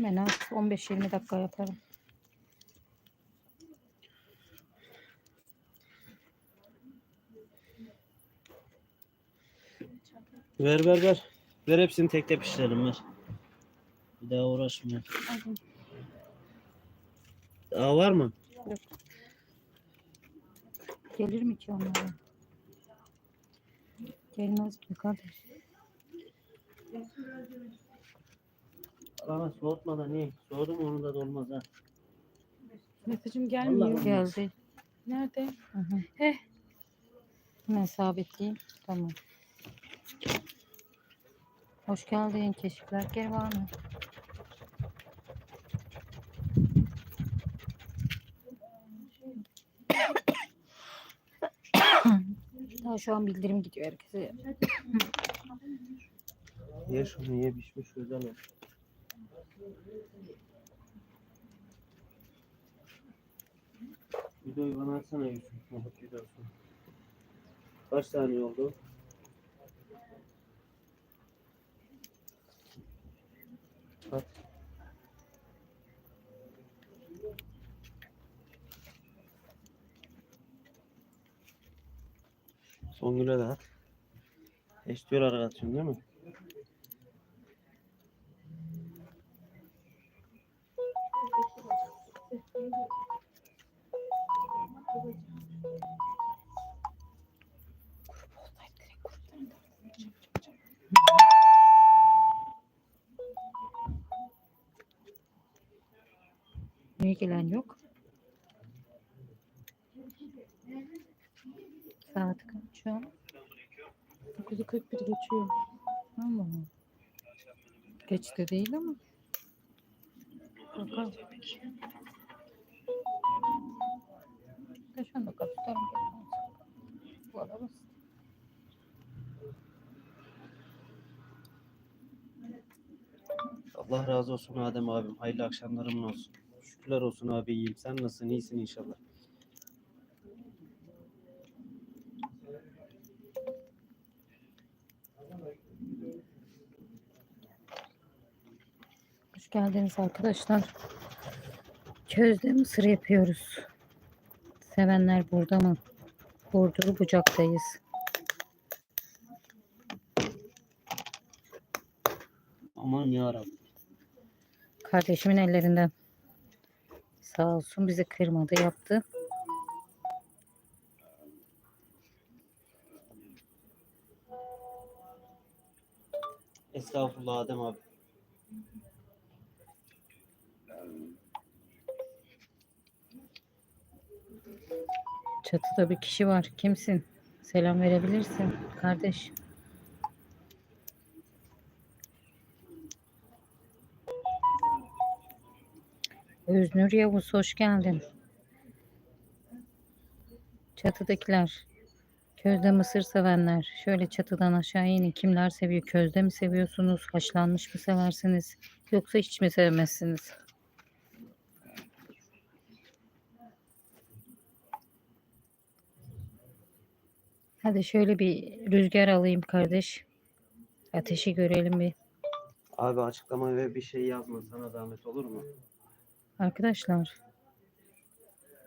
Hemen az 15-20 dakika yaparım. Ver ver ver. Ver hepsini tek tek pişirelim ver. Bir daha uğraşmayalım. Daha var mı? Gelir mi ki onlara? Gelmez ki kardeş. Bana soğutmadan iyi. Soğudu mu onu da dolmaz ha. Mesajım gelmiyor. Vallahi. Geldi. Nerede? Hı hı. Heh. Hemen sabitleyeyim. Tamam. Hoş geldin. Keşifler kervanı. Daha şu an bildirim gidiyor herkese. Ye şunu ye pişmiş güzel olsun. Videoyu bana atsana Yusuf. Mahmut videosu. Kaç saniye oldu? Kaç? Songül'e de at. Eşliyor arkadaşın değil mi? De değil ama. Bakalım. On dakika tutarım. Bu arada. Allah razı olsun Adem abim. Hayırlı akşamlarım olsun. Şükürler olsun abi iyiyim. Sen nasılsın? İyisin inşallah. Hoş geldiniz arkadaşlar. Közde mısır yapıyoruz. Sevenler burada mı? Burduru bucaktayız. Aman yarabbim. Kardeşimin ellerinden. Sağ olsun bizi kırmadı yaptı. Estağfurullah Adem abi. Çatıda bir kişi var. Kimsin? Selam verebilirsin kardeş. Öznur Yavuz hoş geldin. Çatıdakiler. Közde mısır sevenler. Şöyle çatıdan aşağı inin. Kimler seviyor? Közde mi seviyorsunuz? Haşlanmış mı seversiniz? Yoksa hiç mi sevmezsiniz? Hadi şöyle bir rüzgar alayım kardeş. Ateşi görelim bir. Abi açıklama ve bir şey yazma sana zahmet olur mu? Arkadaşlar.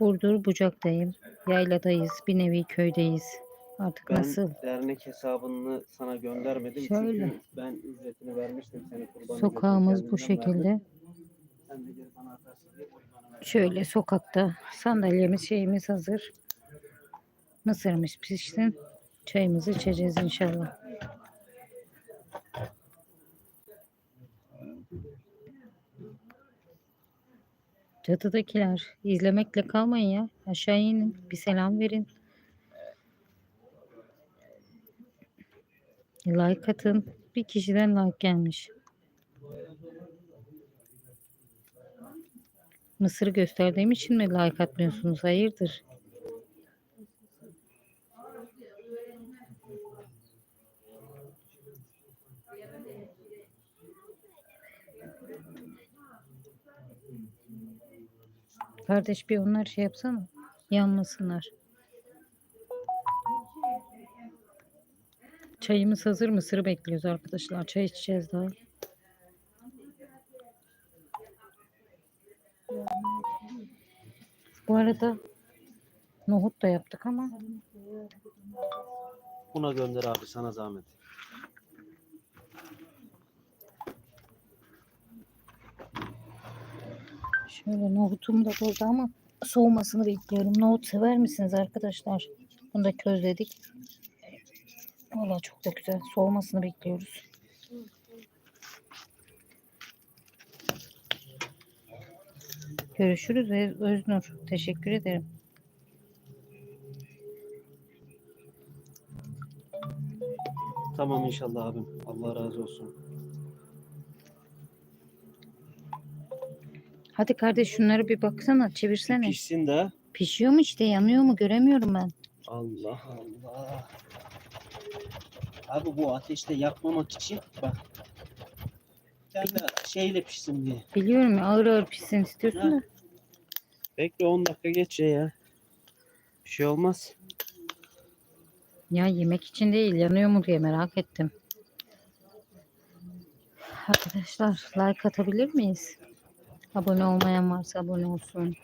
Burdur Bucak'tayım. Yayladayız. Bir nevi köydeyiz. Artık Ben nasıl? dernek hesabını sana göndermedim Şöyle. çünkü ben ücretini vermiştim seni kurban Sokağımız bu şekilde. Sen de geri bana atarsın diye o bana ver. Şöyle sokakta sandalyemiz şeyimiz hazır. Mısırmış pişsin. Çayımızı içeceğiz inşallah. Çatıdakiler izlemekle kalmayın ya. Aşağı inin. Bir selam verin. Like atın. Bir kişiden like gelmiş. Mısırı gösterdiğim için mi like atmıyorsunuz? Hayırdır? Kardeş bir onlar şey yapsana. Yanmasınlar. Çayımız hazır. Mısırı bekliyoruz arkadaşlar. Çay içeceğiz daha. Bu arada nohut da yaptık ama Buna gönder abi sana zahmet. Şöyle nohutum da burada ama soğumasını bekliyorum. Nohut sever misiniz arkadaşlar? Bunu da közledik. Valla çok da güzel. Soğumasını bekliyoruz. Görüşürüz Öz- Öznur. Teşekkür ederim. Tamam inşallah abim. Allah razı olsun. Hadi kardeş şunları bir baksana. Çevirsene. Pişsin de. Pişiyor mu işte yanıyor mu göremiyorum ben. Allah Allah. Abi bu ateşte yakmamak için bak. Sen de şeyle pişsin diye. Biliyorum ya, ağır ağır pişsin istiyorsun da. Bekle 10 dakika geç ya. Bir şey olmaz. Ya yemek için değil yanıyor mu diye merak ettim. Arkadaşlar like atabilir miyiz? Abone olmayan varsa abone olsun.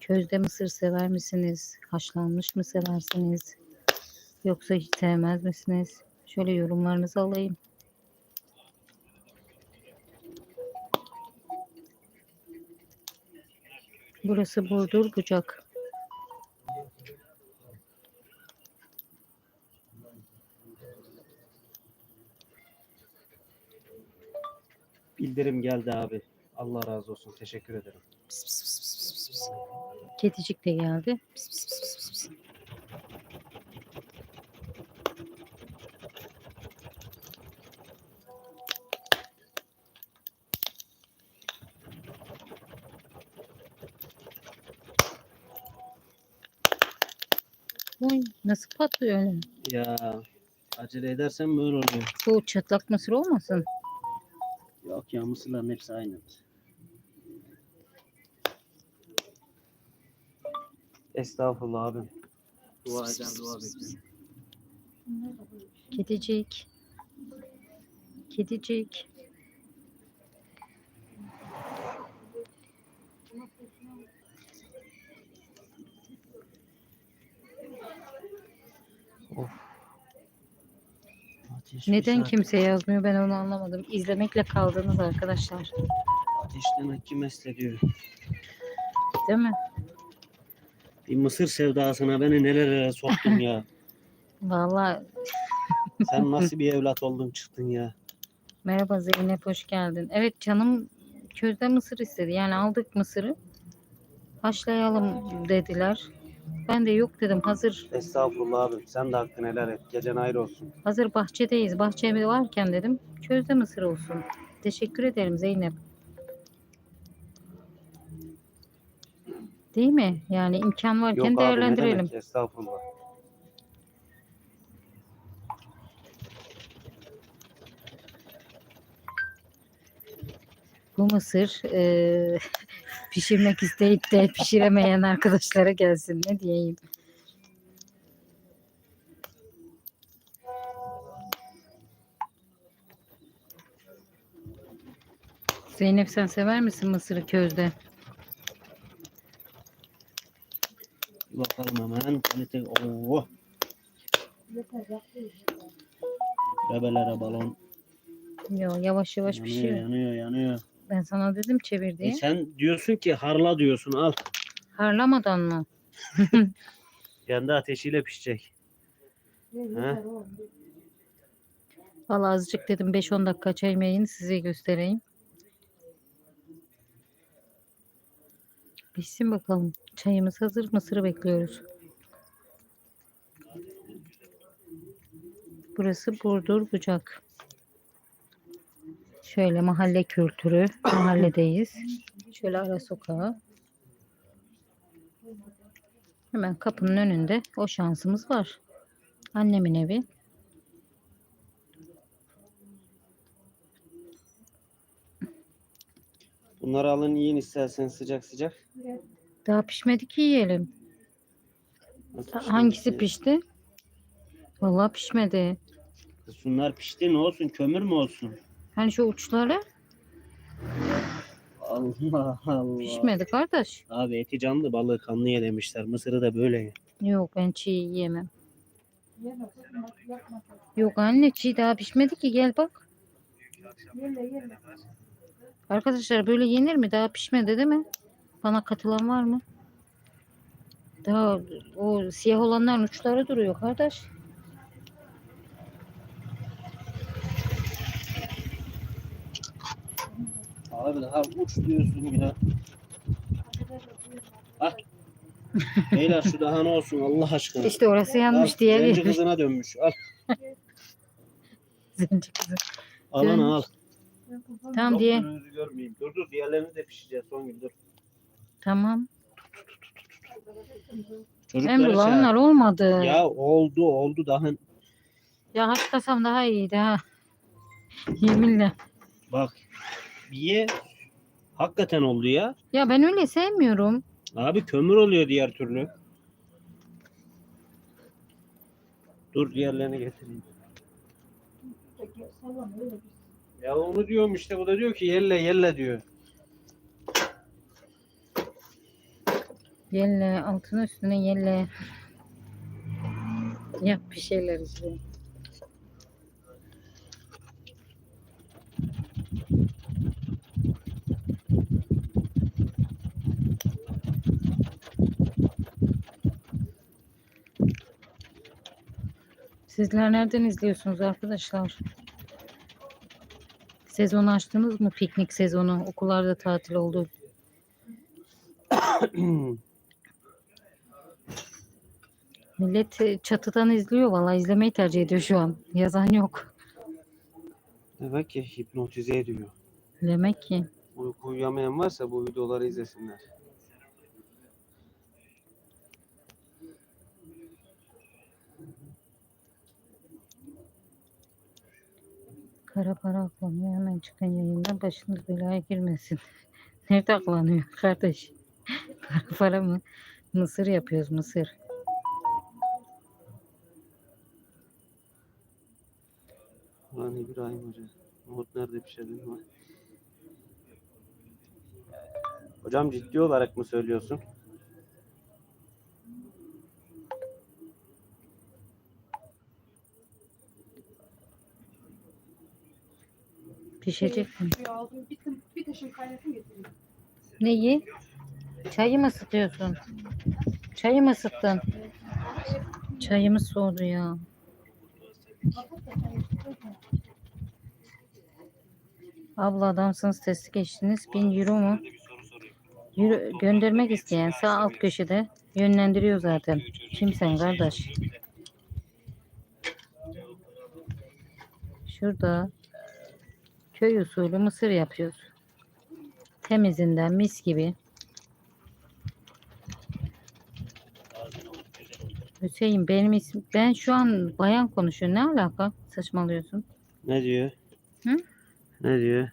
Közde mısır sever misiniz? Haşlanmış mı seversiniz? Yoksa hiç sevmez misiniz? Şöyle yorumlarınızı alayım. Burası Burdur Bucak. Bildirim geldi abi. Allah razı olsun. Teşekkür ederim. Kedicik de geldi. Oy, nasıl patlıyor öyle? Ya acele edersen böyle oluyor. Bu çatlak mısır olmasın? Yok ya mısırların hepsi aynı. Estağfurullah abim. Dua eder dua bekler. Kedicik. Kedicik. Ateş Neden saat- kimse yazmıyor ben onu anlamadım. İzlemekle kaldınız arkadaşlar. Ateşten kim ediyor. Değil mi? Bir mısır sevdasına beni nelere soktun ya. Vallahi Sen nasıl bir evlat oldun çıktın ya. merhaba Zeynep hoş geldin. Evet canım közde mısır istedi. Yani aldık mısırı. Haşlayalım dediler. Ben de yok dedim. Hazır Estağfurullah abim. Sen de hakkını helal et. Gecen ayrı olsun. hazır bahçedeyiz. Bahçe varken dedim közde mısır olsun. Teşekkür ederim Zeynep. Değil mi? Yani imkan varken Yok abi ne değerlendirelim. demek. Estağfurullah. Bu mısır eee, pişirmek isteyip de pişiremeyen arkadaşlara gelsin. Ne diyeyim? Zeynep sen sever misin mısırı közde? Bakalım hemen. Kalite. Oo. Bebelere balon. Yo, yavaş yavaş Yanıyor, pişiyor. yanıyor, yanıyor. Ben sana dedim çevir E diye. sen diyorsun ki harla diyorsun al. Harlamadan mı? Kendi ateşiyle pişecek. He? Vallahi azıcık dedim 5-10 dakika çay yiyin size göstereyim. Pişsin bakalım. Çayımız hazır. Mısırı bekliyoruz. Burası Burdur Bucak. Şöyle mahalle kültürü. Mahalledeyiz. Şöyle ara sokağa. Hemen kapının önünde o şansımız var. Annemin evi. Bunları alın yiyin istersen sıcak sıcak. Daha pişmedi ki yiyelim. Nasıl pişmedi Hangisi ki? pişti? Vallahi pişmedi. Şunlar pişti ne olsun kömür mü olsun? Hani şu uçları Allah Allah. Pişmedi kardeş. Abi eti canlı balığı kanlı ye demişler. Mısırı da böyle ye. Yok ben çiğ yiyemem. Yok anne çiğ daha pişmedi ki gel bak. Arkadaşlar böyle yenir mi? Daha pişmedi değil mi? Bana katılan var mı? Daha o siyah olanların uçları duruyor kardeş. Abi daha uç diyorsun ya. Ah. Beyler şu daha ne olsun Allah aşkına. İşte orası yanmış Al, diğer zenci kızına dönmüş. Al. Zenci kızı. Al onu al. Tamam Yok, diye. önünüzü görmeyeyim. Dur dur diğerlerini de pişireceğiz son gün dur. Tamam. Çocuklara Emre şey- onlar olmadı. Ya oldu oldu daha Ya haşlasam daha iyiydi ha. Yeminle. bak bir ye. Hakikaten oldu ya. Ya ben öyle sevmiyorum. Abi kömür oluyor diğer türlü. Dur diğerlerini getireyim. Ya onu diyorum işte bu da diyor ki yelle yelle diyor. Yelle altına üstüne yelle. Yap bir şeyler işte. Sizler nereden izliyorsunuz arkadaşlar? Sezonu açtınız mı? Piknik sezonu. Okullarda tatil oldu. Millet e, çatıdan izliyor valla izlemeyi tercih ediyor şu an. Yazan yok. Demek ki hipnotize ediyor. Demek ki. Uyku uyuyamayan varsa bu videoları izlesinler. Kara para aklanıyor. Hemen çıkın yayından başınız belaya girmesin. Nerede aklanıyor kardeş? Kara para mı? Mısır yapıyoruz mısır. Ulan İbrahim Hoca. Nohut nerede pişirdin mi? Hocam ciddi olarak mı söylüyorsun? Pişecek mi? Suyu aldım. Bir, tım- bir taşın kaynatın getireyim. Neyi? Çayı mı ısıtıyorsun? Çayı mı ısıttın? Çayımız soğudu ya. Abla adamsınız testi geçtiniz. 1000 euro mu? Euro, göndermek isteyen sağ alt köşede yönlendiriyor zaten. Kimsen kardeş? Şurada köy usulü mısır yapıyoruz. Temizinden mis gibi. Hüseyin benim isim ben şu an bayan konuşuyor. Ne alaka? Saçmalıyorsun. Ne diyor? Hı? Ne diyor?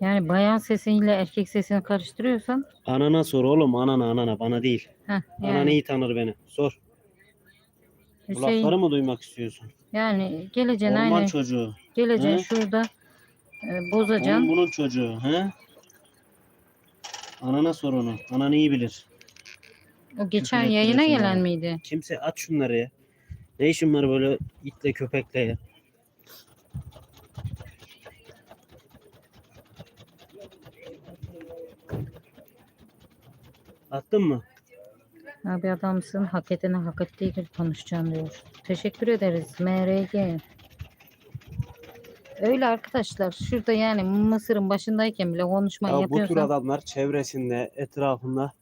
Yani bayan sesiyle erkek sesini karıştırıyorsan Anana sor oğlum anana anana bana değil. heh, Anan yani iyi tanır beni. Sor. Bu Hüseyin lafları mı duymak istiyorsun? yani geleceksin Orman aynı çocuğu. geleceksin He? şurada e, Onun bozacaksın. bunun çocuğu. He? Anana sor onu. Anan iyi bilir. O geçen Küfür yayına gelen bana. miydi? Kimse aç şunları ya. Ne işin var böyle itle köpekle ya? Attın mı? Abi adamsın hak edene hak ettiği gibi konuşacaksın diyor. Teşekkür ederiz MRG. Öyle arkadaşlar şurada yani Mısır'ın başındayken bile konuşma Ya bu yapıyorsan tür adamlar çevresinde, etrafında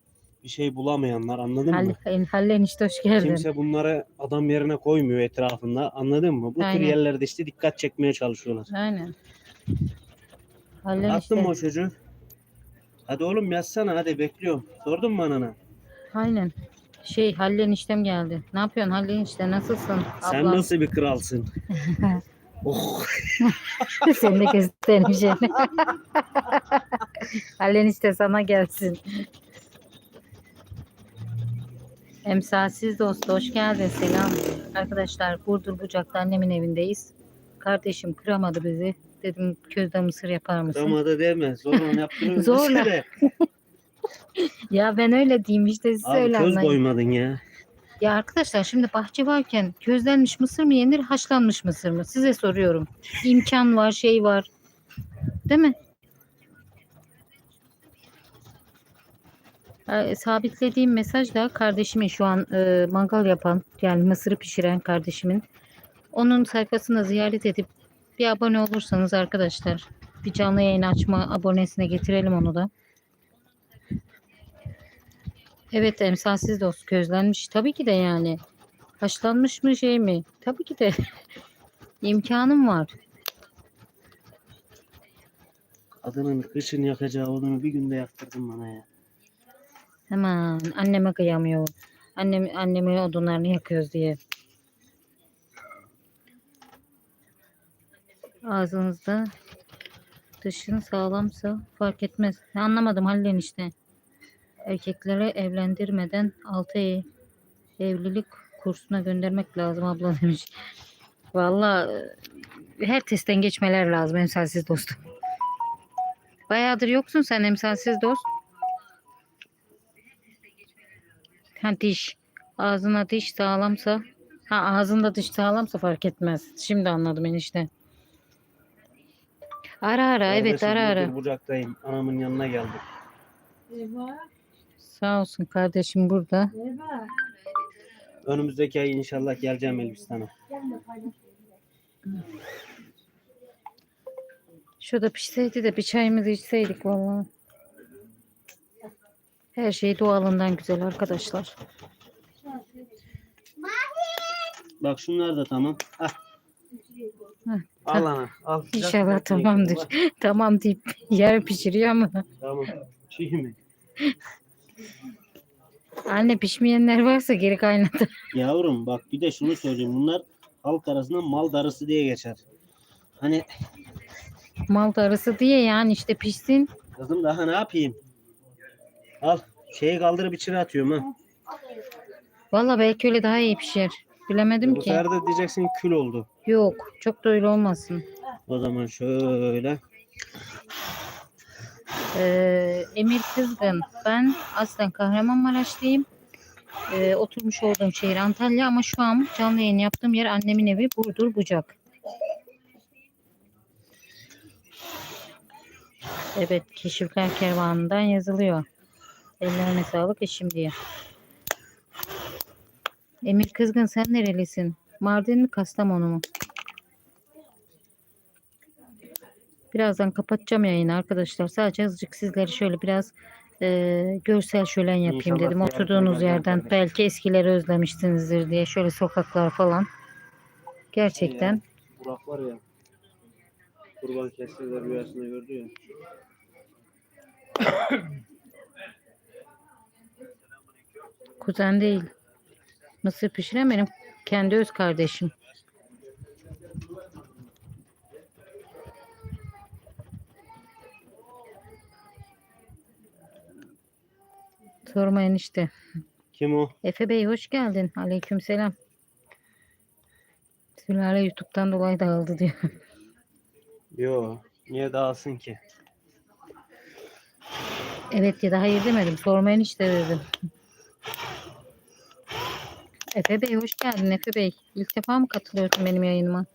bir şey bulamayanlar anladın mı? Hall- Hallen işte hoş geldin. Kimse bunları adam yerine koymuyor etrafında anladın mı? Bu Aynen. tür yerlerde işte dikkat çekmeye çalışıyorlar. Aynen. Hallen Attın mı işte. o çocuğu? Hadi oğlum yazsana hadi bekliyorum. Sordun mu anana? Aynen. Şey Hallen işlem geldi. Ne yapıyorsun Hallen işte nasılsın? Sen Ablam. nasıl bir kralsın? oh. Seni de göstereceğim. Hallen işte sana gelsin. Emsalsiz dost hoş geldin selam. Arkadaşlar Burdur Bucak'ta annemin evindeyiz. Kardeşim kıramadı bizi. Dedim közde mısır yapar mısın? Damadı deme. Zorla yaptırıyoruz. Zorla. Ya ben öyle diyeyim işte siz Abi öyle köz anlayın. koymadın ya. Ya arkadaşlar şimdi bahçe varken közlenmiş mısır mı yenir, haşlanmış mısır mı? Size soruyorum. İmkan var, şey var. Değil mi? Ee, Sabitlediğim mesaj da kardeşimin şu an e, mangal yapan yani mısırı pişiren kardeşimin. Onun sayfasına ziyaret edip bir abone olursanız arkadaşlar bir canlı yayın açma abonesine getirelim onu da. Evet emsalsiz dost közlenmiş. Tabii ki de yani. Haşlanmış mı şey mi? Tabii ki de. imkanım var. Kadının kışın yakacağı odunu bir günde yaktırdın bana ya. Hemen anneme kıyamıyor. Annem, annemin odunlarını yakıyoruz diye. Ağzınızda dışın sağlamsa fark etmez. Anlamadım Halil'in işte. Erkeklere evlendirmeden 6 ay evlilik kursuna göndermek lazım abla demiş. Vallahi e, her testten geçmeler lazım emsalsiz dostum. Bayağıdır yoksun sen emsalsiz dost. Ha diş. Ağzına diş sağlamsa. Ha ağzında diş sağlamsa fark etmez. Şimdi anladım enişte. Ara ara evet Kardeşim, ara ara. bir Bucaktayım. Anamın yanına geldim. Eyvah. Sağ olsun kardeşim burada. Önümüzdeki ay inşallah geleceğim Elbistan'a. Şurada pişseydi de bir çayımızı içseydik vallahi. Her şey doğalından güzel arkadaşlar. Bak şunlar da tamam. Ah. Heh, Al ana. Al. İnşallah tamamdır. tamam deyip yer pişiriyor ama. Tamam. Çiğ mi? Anne pişmeyenler varsa geri kaynatır. Yavrum bak bir de şunu söyleyeyim. Bunlar halk arasında mal darısı diye geçer. Hani Mal darısı diye yani işte pişsin. kızım daha ne yapayım? Al. Şeyi kaldırıp içine atıyorum ha. Valla belki öyle daha iyi pişer. Bilemedim Bu ki. sefer de diyeceksin kül oldu. Yok çok da öyle olmasın. O zaman şöyle. Ee, Emir Kızgın. Ben aslen Kahramanmaraşlıyım. Ee, oturmuş olduğum şehir Antalya ama şu an canlı yayın yaptığım yer annemin evi Burdur Bucak. Evet Keşifler Kervanı'ndan yazılıyor. Ellerine sağlık eşim diye. Emir Kızgın sen nerelisin? Mardin mi Kastamonu mu? Birazdan kapatacağım yayını arkadaşlar. Sadece azıcık sizleri şöyle biraz e, görsel şölen yapayım İnşallah dedim. Oturduğunuz yerden kardeşim. belki eskileri özlemişsinizdir diye şöyle sokaklar falan. Gerçekten Burak var ya. Kurban kestiler rüyasında gördü ya. kuzen değil. Mısır pişiren benim kendi öz kardeşim. Sormayın işte. Kim o? Efe Bey hoş geldin. Aleykümselam. Sülale YouTube'dan dolayı dağıldı diyor. Yo. Niye dağılsın ki? Evet ya da hayır demedim. Sormayın işte dedim. Efe Bey hoş geldin Efe Bey. İlk defa mı katılıyorsun benim yayınıma?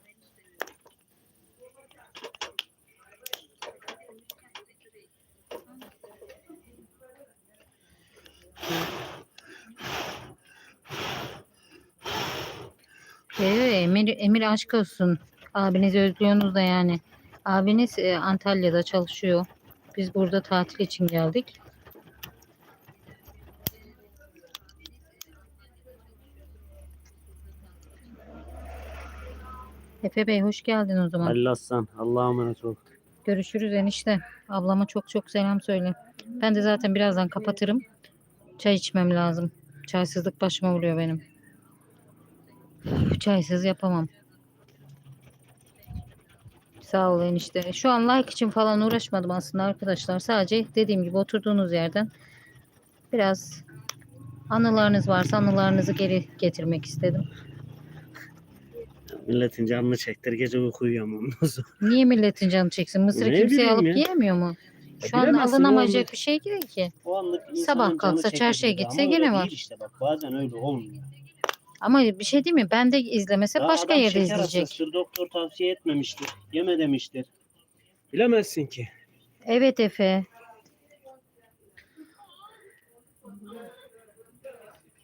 Ee, Emir, Emir aşk olsun. Abinizi özlüyorsunuz da yani. Abiniz e, Antalya'da çalışıyor. Biz burada tatil için geldik. Efe Bey hoş geldin o zaman. Halil Aslan. Allah'a emanet ol. Görüşürüz enişte. Ablama çok çok selam söyle. Ben de zaten birazdan kapatırım. Çay içmem lazım. Çaysızlık başıma vuruyor benim. Çaysız yapamam. Sağ ol enişte. Şu an like için falan uğraşmadım aslında arkadaşlar. Sadece dediğim gibi oturduğunuz yerden biraz anılarınız varsa anılarınızı geri getirmek istedim. Milletin canını çektir gece uyuyamam ondan sonra. Niye milletin canı çeksin? Mısırı Ne kimseye bileyim alıp ya. yiyemiyor mu? Ya Şu an bilemezsin, alınamayacak bir şey değil ki. O anlık insanın Sabah canı kalksa çekebilir çarşıya ama gitse öyle gene var. değil işte bak bazen öyle olmuyor. Ama bir şey değil mi? Ben de izlemese Daha başka adam yerde şeker izleyecek. hastasıdır, doktor tavsiye etmemiştir. Yeme demiştir. Bilemezsin ki. Evet Efe.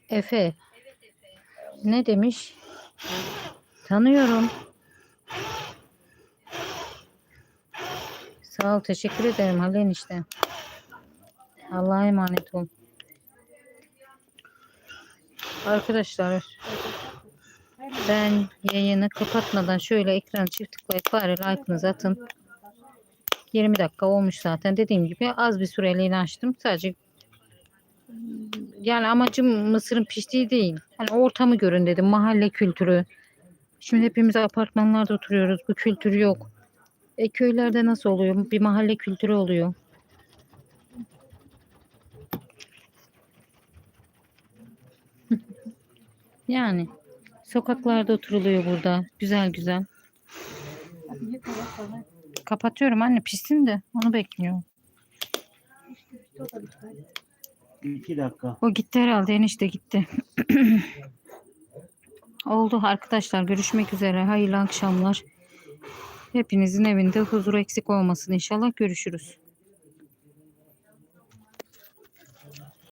Efe. Ne demiş? Tanıyorum. Sağ ol, teşekkür ederim Halil enişte. Allah'a emanet ol. Arkadaşlar ben yayını kapatmadan şöyle ekranı çift tıklayıp bari like'ınızı atın. 20 dakika olmuş zaten. Dediğim gibi az bir süreliğine açtım. Sadece yani amacım mısırın piştiği değil. Hani ortamı görün dedim. Mahalle kültürü. Şimdi hepimiz apartmanlarda oturuyoruz. Bu kültür yok. E köylerde nasıl oluyor? Bir mahalle kültürü oluyor. Yani sokaklarda oturuluyor burada. Güzel güzel. Kapatıyorum anne pişsin de onu bekliyorum. İki dakika. O gitti herhalde enişte gitti. Oldu arkadaşlar görüşmek üzere. Hayırlı akşamlar. Hepinizin evinde huzur eksik olmasın inşallah görüşürüz.